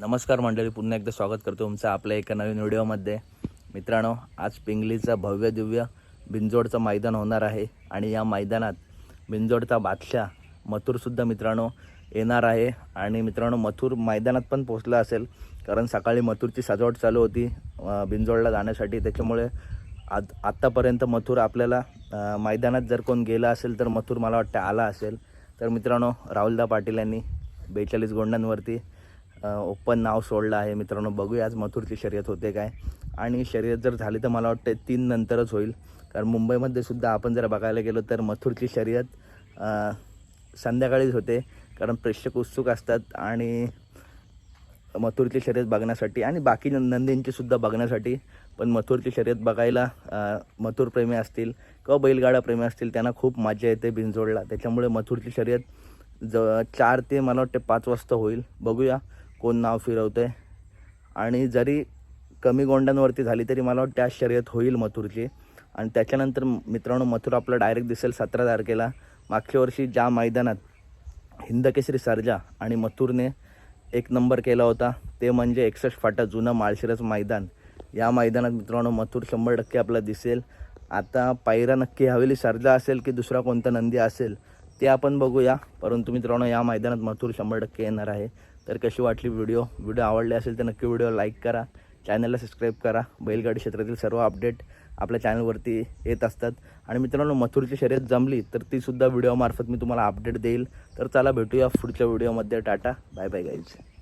नमस्कार मंडळी पुन्हा एकदा स्वागत करतो तुमचं आपल्या एका नवीन व्हिडिओमध्ये. मित्रांनो आज पिंगलीचा भव्य दिव्य बिंजोडचं मैदान होणार आहे आणि या मैदानात बिंजोडचा बादशाह मथुरसुद्धा मित्रांनो येणार आहे. आणि मित्रांनो मथुर मैदानात पण पोचला असेल कारण सकाळी मथुरची सजावट चालू होती बिंजोडला जाण्यासाठी. त्याच्यामुळे आज आत्तापर्यंत मथुर आपल्याला मैदानात जर कोण गेला असेल तर मथुर मला वाटतं आला असेल. तर मित्रांनो राहुलदा पाटील यांनी बेचाळीस गोंडांवरती ओपन नाव सोडलं आहे. मित्रांनो बघूया आज मथुरची शर्यत होते काय. आणि शर्यत जर झाली तर मला वाटतं तीन नंतरच होईल. कारण मुंबईमध्ये सुद्धा आपण जर बघायला गेलो तर मथुरची शर्यत संध्याकाळीच होते. कारण प्रेक्षक उत्सुक असतात आणि मथुरची शर्यत बघण्यासाठी आणि बाकी नंदींची सुद्धा बघण्यासाठी. पण मथुरची शर्यत बघायला मथुरप्रेमी मथुर प्रेमी असतील किंवा बैलगाडा प्रेमी असतील त्यांना खूप मजा येते बिंजोडला त्याच्यामुळे मथुरची शर्यत ज चार ते मला वाटते पाच वाजता होईल. बघूया. कोण नाव फिरवतं आणि जरी कमी गोंडांवरती झाली तरी मला वाटतं त्या शर्यत होईल मथुरची. आणि त्याच्यानंतर मित्रांनो मथुर आपलं डायरेक्ट दिसेल सतरा तारखेला. मागच्या वर्षी ज्या मैदानात हिंदकेसरी सर्जा आणि मथुरने एक नंबर केला होता ते म्हणजे एकसष्ट फाटा जुनं माळशिरस मैदान. या मैदानात मित्रांनो मथुर शंभर टक्के आपला दिसेल. आता पायरा नक्की हवेली सर्जा असेल की दुसरा कोणता नंदी असेल ते आपण बघूया. परंतु मित्रांनो या मैदानात मथुर शंभर टक्के येणार आहे. तर कशी वाटली व्हिडिओ व्हिडिओ आवडले असेल तर नक्की व्हिडिओ लाईक करा. चॅनलला सबस्क्राईब करा. बैलगाडी क्षेत्रातील सर्व अपडेट आपल्या चॅनलवरती येत असतात. आणि मित्रांनो मथुरची शर्यत जमली तर तीसुद्धा व्हिडिओमार्फत मी तुम्हाला अपडेट देईल. तर चला भेटूया पुढच्या व्हिडिओमध्ये टाटा. Bye bye guys